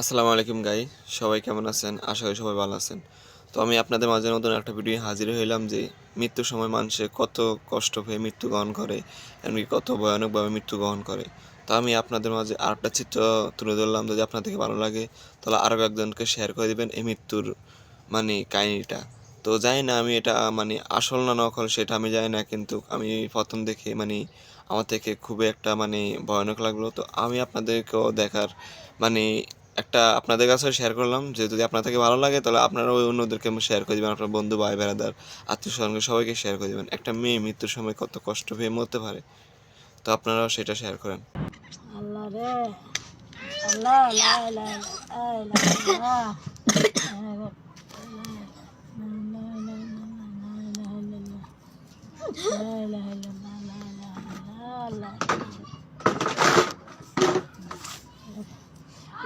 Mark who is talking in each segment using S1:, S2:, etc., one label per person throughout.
S1: আসসালামু আলাইকুম গাই, সবাই কেমন আছেন? আশা করি সবাই ভালো আছেন। তো আমি আপনাদের মাঝে নতুন একটা ভিডিও হাজির হইলাম যে, মৃত্যুর সময় মানুষে কত কষ্ট পেয়ে মৃত্যুগ্রহণ করে, এমনকি কত ভয়ানকভাবে মৃত্যুগ্রহণ করে। তো আমি আপনাদের মাঝে আরেকটা চিত্র তুলে ধরলাম যদি আপনাদেরকে ভালো লাগে, তাহলে আরও একজনকে শেয়ার করে দিবেন এই মৃত্যুর মানে কাহিনিটা। তো জানি না আমি এটা মানে আসল না নকল সেটা আমি জানি না, কিন্তু আমি প্রথম দেখে মানে আমার থেকে খুবই একটা মানে ভয়ানক লাগল। তো আমি আপনাদেরকেও দেখার মানে একটা আপনাদের কাছে শেয়ার করলাম যে যদি আপনার থেকে ভালো লাগে তাহলে আপনারা ওই অন্যদেরকে শেয়ার করে দেবেন আপনার বন্ধু ভাই বেড়াদার আত্মীয় স্বজনকে সবাইকে শেয়ার করে দেবেন একটা মেয়ে মৃত্যুর সময় কত কষ্ট পেয়ে মরতে পারে তো আপনারাও সেটা শেয়ার করেন
S2: আল্লাহ রে আল্লাহ লা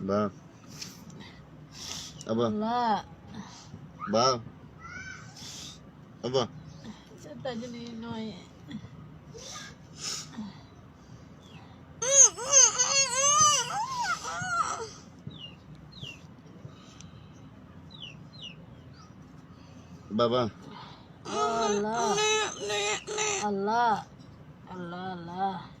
S1: Ba.
S2: Apa? Ba. Jadi.
S1: বাবা.
S2: Allah. Allah Allah. Allah.